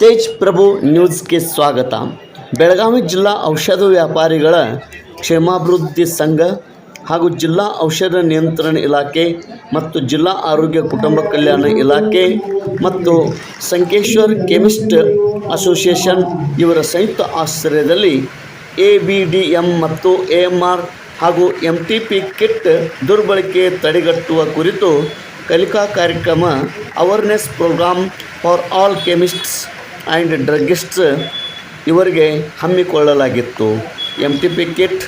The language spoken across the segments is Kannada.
ತೇಜ್ ಪ್ರಭು ನ್ಯೂಸ್ಗೆ ಸ್ವಾಗತ. ಬೆಳಗಾವಿ ಜಿಲ್ಲಾ ಔಷಧ ವ್ಯಾಪಾರಿಗಳ ಕ್ಷೇಮಾಭಿವೃದ್ಧಿ ಸಂಘ ಹಾಗೂ ಜಿಲ್ಲಾ ಔಷಧ ನಿಯಂತ್ರಣ ಇಲಾಖೆ ಮತ್ತು ಜಿಲ್ಲಾ ಆರೋಗ್ಯ ಕುಟುಂಬ ಕಲ್ಯಾಣ ಇಲಾಖೆ ಮತ್ತು ಸಂಕೇಶ್ವರ್ ಕೆಮಿಸ್ಟ್ ಅಸೋಸಿಯೇಷನ್ ಇವರ ಸಂಯುಕ್ತ ಆಶ್ರಯದಲ್ಲಿ ಎ ಬಿ ಡಿ ಎಂ ಮತ್ತು ಎ ಎಂ ಆರ್ ಹಾಗೂ ಎಂ ಟಿ ಪಿ ಕಿಟ್ ದುರ್ಬಳಕೆ ತಡೆಗಟ್ಟುವ ಕುರಿತು ಕಲಿಕಾ ಕಾರ್ಯಕ್ರಮ awareness programme for all chemists and druggists ಇವರಿಗೆ ಹಮ್ಮಿಕೊಳ್ಳಲಾಗಿತ್ತು. M T P kit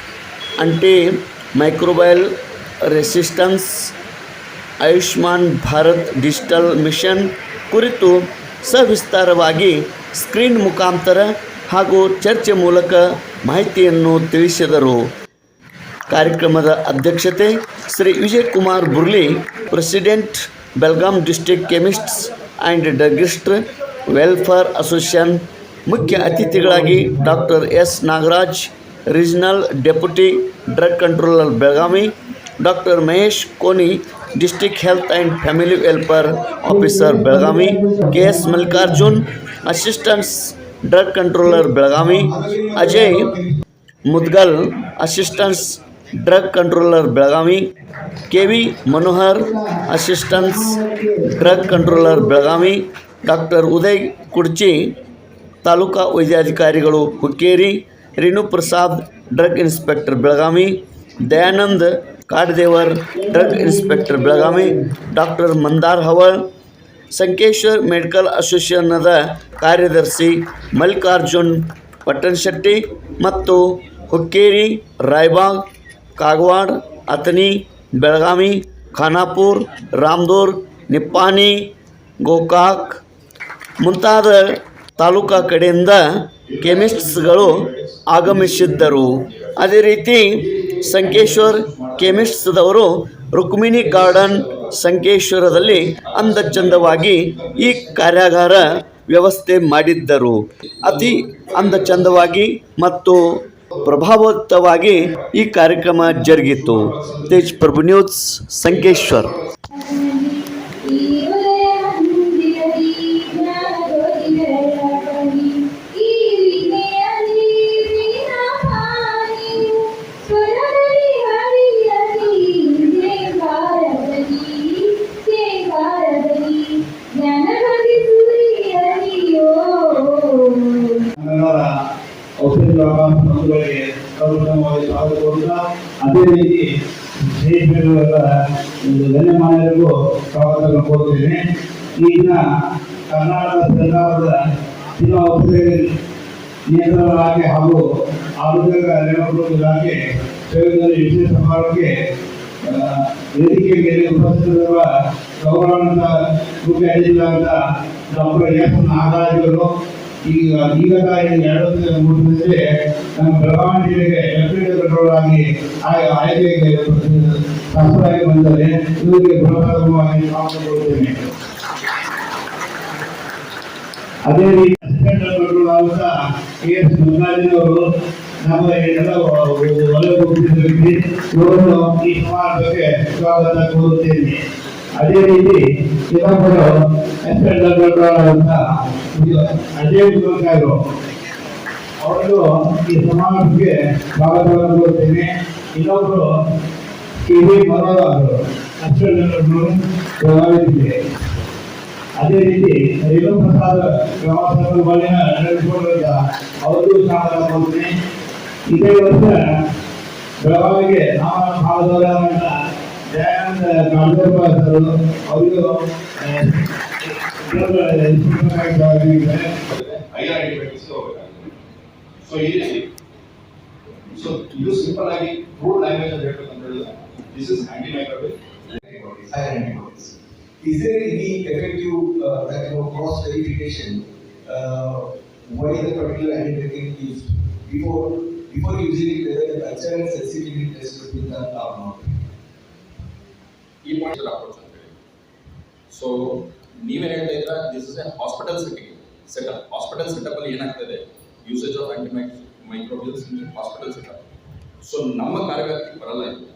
anti microbial resistance Ayushman Bharat digital mission ಕುರಿತು ಸವಿಸ್ತಾರವಾಗಿ ಸ್ಕ್ರೀನ್ ಮುಖಾಂತರ ಹಾಗೂ ಚರ್ಚೆ ಮೂಲಕ ಮಾಹಿತಿಯನ್ನು ತಿಳಿಸಿದರು. ಕಾರ್ಯಕ್ರಮದ ಅಧ್ಯಕ್ಷತೆ Shri Vijay Kumar Burli, president Belgaum district chemists and druggist welfare association ಮುಖ್ಯ ಅತಿಥಿಗಳಾಗಿ doctor S Nagaraj regional deputy drug controller Belagavi doctor Mahesh Koni district health and family welfare officer Belagavi K S Mallikarjun assistants drug controller Belagavi Ajay Mudgal assistants drug controller Belagavi K V Manohar assistants drug controller Belagavi doctor Uday Kudchi taluka ವೈದ್ಯಾಧಿಕಾರಿಗಳು Hukkeri Prasad, drug inspector Belagavi, Dayanand Kadadevar, drug inspector Belagavi, doctor Mandar Haval, Sankeshwar medical ಅಸೋಸಿಯೇಷನ್ನದ ಕಾರ್ಯದರ್ಶಿ ಮಲ್ಲಿಕಾರ್ಜುನ್ ಪಟ್ಟಣಶೆಟ್ಟಿ ಮತ್ತು ಹುಕ್ಕೇರಿ ರಾಯಬಾಗ್, ಕಾಗವಾಡ್ ಅಥನಿ ಬೆಳಗಾವಿ, ಖಾನಾಪುರ್, ರಾಮದೂರ್ ನಿಪ್ಪಾನಿ ಗೋಕಾಕ್ ಮುಂತಾದ ತಾಲೂಕಾ ಕಡೆಯಿಂದ ಕೆಮಿಸ್ಟ್ಸ್ಗಳು ಆಗಮಿಸಿದ್ದರು. ಅದೇ ರೀತಿ ಸಂಕೇಶ್ವರ್ ಕೆಮಿಸ್ಟ್ಸ್ದವರು ರುಕ್ಮಿಣಿ ಗಾರ್ಡನ್ ಸಂಕೇಶ್ವರದಲ್ಲಿ ಅಂದಚಂದವಾಗಿ ಈ ಕಾರ್ಯಾಗಾರ ವ್ಯವಸ್ಥೆ ಮಾಡಿದ್ದರು. ಅತಿ ಅಂದಚಂದವಾಗಿ ಮತ್ತು ಪ್ರಭಾವಯುತವಾಗಿ ಈ ಕಾರ್ಯಕ್ರಮ ಜರುಗಿತು. ತೇಜ್ ಪ್ರಭು ನ್ಯೂಸ್ ಸಂಕೇಶ್ವರ್. ಸಂಸ್ಥೆಗಳಿಗೆ ಸರ್ವೋತ್ತಮವಾಗಿ ಸ್ವಾಗತ ಕೋರುತ್ತಾ ಅದೇ ರೀತಿ ಸ್ನೇಹಿತರೆಲ್ಲ ಒಂದು ಧನ್ಯಮಾನರಿಗೂ ಸ್ವಾಗತವನ್ನು ಕೋರುತ್ತೇನೆ. ಈ ಕರ್ನಾಟಕ ಸರ್ಕಾರದ ಜಿಲ್ಲಾ ಔಷಧ ನಿಯಂತ್ರಣ ಹಾಗೂ ಆರೋಗ್ಯ ನೆನಪು ಇಲಾಖೆ ಸೇವೆಗಳಲ್ಲಿ ವಿಶೇಷ ಸಮಾರೋಹಕ್ಕೆ ವೇದಿಕೆ ವೇದಿಕೆಗೆ ಉಪಸ್ಥಿತರಿರುವ ಗೌರವಾನ್ವಿತ ಮುಖ್ಯ ಅತಿಥಿಗಳಾದ ಡಾಕ್ಟರ್ ಎಸ್ ನಾಗರಾಜ್ ಈಗ ಈಗ ಈಗ ಎರಡು ಮುಗಿದ್ರೆ ನಮ್ಮ ಬೆಳಗಾವಿ ಜಿಲ್ಲೆಗೆ ಡೆಪ್ಯೂಟಿ ಕಂಟ್ರೋಲ್ ಆಗಿ ಆಯ್- ಆಯ್ಕೆಗೆ ಶಾಸಕರಾಗಿ ಬಂದರೆ ಇವರಿಗೆ ಕೊಡುತ್ತೇನೆ ಅದೇ ರೀತಿ ಅಸಿಸ್ಟೆಂಟ್ ನಮ್ಮ ಎಲ್ಲ ಈ ಸಮಾರಂಭಕ್ಕೆ ಸ್ವಾಗತ ಕೋರುತ್ತೇನೆ. ಅದೇ ರೀತಿ ಇನ್ನೊಬ್ಬರು ಅಸಿಸ್ಟೆಂಟ್ ಅಂತ ಅಜಯ್ ಮುಖಂಡರು ಅವರು ಈ ಸಮಾರಂಭಕ್ಕೆ ಸ್ವಾಗತವನ್ನು ಇನ್ನೊಬ್ಬರು ಕೆ ವಿ ಮನೋಹರ್ ಅವರು ಬೆಳಗಾವಿ ಅದೇ ರೀತಿ ರೇಣು ಪ್ರಸಾದ್ ಪ್ರವಾಸದ ಬಳಿನ ನಡೆಸಿಕೊಂಡಿದ್ದ ಅವರಿಗೂ ಸ್ವಾಗತ ಕೊಡ್ತೀನಿ ಇದೇ ವರ್ಷ ಬೆಳಗಾವಿಗೆ ನಾವು ಭಾಗದವರಾದಂಥ ದಯಾನಂದ ಕಾಂಡೋರ್ಪ ಸರ್ ಅವರಿಗೂ ಆ, ಇದ್ದಾರೆ. ಐಡೆಂಟಿಫೈಸ್ ಹೋಗ್ಬೇಕಾಗ್ತದೆ ಸೊ ಈ ರೀತಿ ಸೊ ಇದು ಸಿಂಪಲ್ ಆಗಿ ರೂಡ್ ಲ್ಯಾಂಗ್ವೇಜ್ ಅಂತ ಹೇಳ್ಬೇಕಂತ ಹೇಳಿದ್ರೆ this is anti microwave higher antibodies. Is there any effective uh, that you know, cross verification uh, why the particular antibody is before before using it whether the culture and sensitivity test has been done or not? ಈ ಪಾಯಿಂಟ್ ಅಪ್ರೋಚ್ ಅಂತ ಹೇಳಿ ಸೊ ನೀವೇನ್ ಹೇಳ್ತಾ ಇದ್ರ this is a hospital setting setup hospital setup ಅಲ್ಲಿ ಏನಾಗ್ತದೆ usage of anti microbials in hospital setup so ನಮ್ಮ ಕಾರ್ಯವ್ಯಾಪ್ತಿಗೆ ಬರಲ್ಲ ಇದು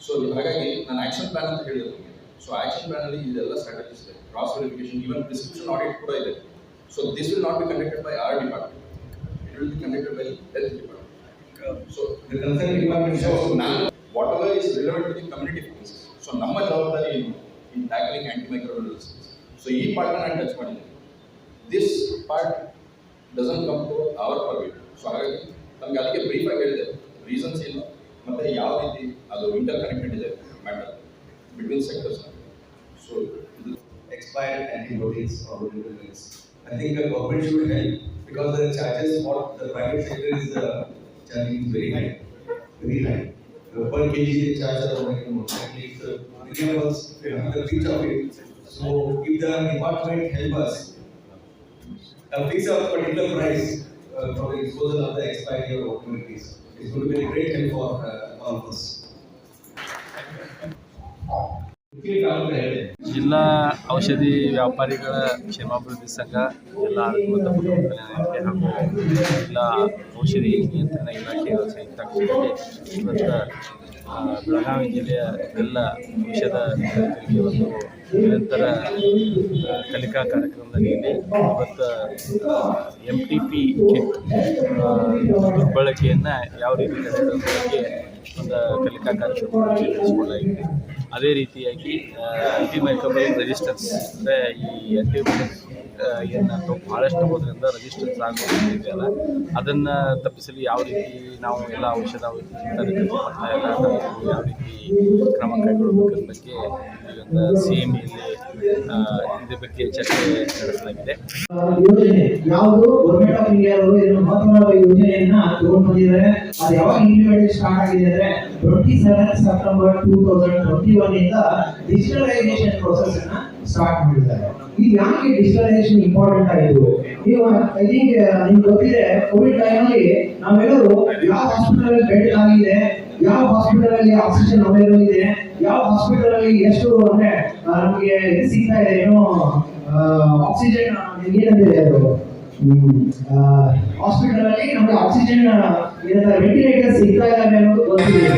ಸೊ ಹಾಗಾಗಿ ನಾನು ಆಕ್ಷನ್ ಪ್ಲಾನ್ ಅಂತ ಹೇಳಿದೆ ನಿಮಗೆ ಸೊ ಆಕ್ಷನ್ ಪ್ಲಾನ್ ಅಲ್ಲಿ ಇದೆಲ್ಲ ಸ್ಟ್ರಾಟಜೀಸ್ ಇದೆ cross verification even prescription audit ಕೂಡ ಇದೆ So this will not be conducted by our department. It will be conducted by health department. So The concerned department So shall now, whatever is relevant to the community focus. So ನಮ್ಮ ಜವಾಬ್ದಾರಿ ಏನು in tackling antimicrobial resistance. So ಈ ಪಾರ್ಟ್ ನಾನು ಟಚ್ ಮಾಡಿದ್ದೀನಿ this part doesn't come to our purview so ಹಾಗಾಗಿ ನಮ್ಗೆ ಅದಕ್ಕೆ ಬ್ರೀಫ್ ಆಗಿ ಹೇಳಿದೆ ರೀಸನ್ಸ್ ಏನು ಮತ್ತೆ ಯಾವ ರೀತಿ ಅದು ಇಂಟರ್ ಕನೆಕ್ಟೆಡ್ ಇದೆ ಮ್ಯಾಟರ್ ಬಿಟ್ವೀನ್ ಸೆಕ್ಟರ್ಸ್ ಸೊ ಇದು expired antibiotics or whatever it is. I think the government should help because the charges what the private sector is uh, charging is very high, very high. Per kg they charge around you know, at least of the reach of it. So if the department help us uh, fix a particular price uh, for the disposal of the expiry it is, it's going to be a great help for uh, all of us. ಜಿಲ್ಲಾ ಔಷಧಿ ವ್ಯಾಪಾರಿಗಳ ಕ್ಷೇಮಾಭಿವೃದ್ಧಿ ಸಂಘ ಎಲ್ಲ ಕುಟುಂಬ ಇಲಾಖೆ ಹಾಗೂ ಜಿಲ್ಲಾ ಔಷಧಿ ನಿಯಂತ್ರಣ ಇಲಾಖೆಯ ಸಂಯುಕ್ತ ಇವತ್ತು ಬೆಳಗಾವಿ ಜಿಲ್ಲೆಯ ಎಲ್ಲ ಔಷಧ ಒಂದು ನಿರಂತರ ಕಲಿಕಾ ಕಾರ್ಯಕ್ರಮದಲ್ಲಿ ಇವತ್ತು ಎಂ ಟಿ ಪಿ ಕಿಟ್ ದುರ್ಬಳಕೆಯನ್ನು ಯಾವ ರೀತಿ ತಡೆಯುವ ಬಗ್ಗೆ ಒಂದು ಕಲಿಕಾ ಕಾರ್ಯಕ್ರಮವನ್ನು ನಡೆಸಿಕೊಳ್ಳಲಾಗಿದೆ ಅದೇ ರೀತಿಯಾಗಿ ಆಂಟಿಮೈಕ್ರೋಬಲ್ ರೆಸಿಸ್ಟೆನ್ಸ್ ಅಂದರೆ ಈ ಆಂಟಿಬಯೋಟಿಕ್ಸ್ ಏನು ಅಥವಾ ಭಾಳಷ್ಟು ಹೋದ್ರಿಂದ ರಿಜಿಸ್ಟೆನ್ಸ್ ಆಗೋದಿದೆಯಲ್ಲ ಅದನ್ನು ತಪ್ಪಿಸಲು ಯಾವ ರೀತಿ ನಾವು ಎಲ್ಲ ಔಷಧ ನಾವು ಯಾವ ರೀತಿ ಕ್ರಮ ಕೈಗೊಳ್ಳಬೇಕದ್ರ ಬಗ್ಗೆ ಸಿ ಎಂ ಇಲ್ಲಿ ಇದ್ರ ಬಗ್ಗೆ ಚರ್ಚೆ ನಡೆಸಲಾಗಿದೆ. ಯೋಜನೆ, ಯಾವುದು? ಗೌರ್ಮೆಂಟ್ ಆಫ್ ಮಹತ್ವದ ಯೋಜನೆಯನ್ನ ಯಾವಾಗ ಸ್ಟಾರ್ಟ್ ಆಗಿದೆ ಅಂದ್ರೆ twenty seven September thousand digitalisation start ಮಾಡಿದ್ದಾರೆ. ಯಾಕೆ ಡಿಜಿಟಲೈಸೇಷನ್ ಇಂಪಾರ್ಟೆಂಟ್ ಆಯಿತು ನೀವು ಐ ಥಿಂಕ್ ನಿಮ್ಗೆ ಗೊತ್ತಿದೆ ಕೋವಿಡ್ ಟೈಮಲ್ಲಿ ನಾವೆಲ್ಲರೂ ಯಾವ ಹಾಸ್ಪಿಟಲ್ ಬೆಡ್ ಆಗಿದೆ ಯಾವ ಹಾಸ್ಪಿಟಲ್ ಅಲ್ಲಿ ಆಕ್ಸಿಜನ್ ಅವೈಲೇಬಲ್ ಇದೆ? ಯಾವ ಹಾಸ್ಪಿಟಲ್ ಅಲ್ಲಿ ಎಷ್ಟು, ಅಂದ್ರೆ ನಮಗೆ ಸಿಗ್ತಾ ಇದೆ ಏನೋ ಆಕ್ಸಿಜನ್ ಏನಂತಿದೆ ಅದು? ಹಾಸ್ಪಿಟಲ್ ಅಲ್ಲಿ ನಮಗೆ ಆಕ್ಸಿಜನ್ ವೆಂಟಿಲೇಟರ್ ಸಿಗ್ತಾ ಇದ್ದಾವೆ ಅನ್ನೋದು ಗೊತ್ತಿದೆ.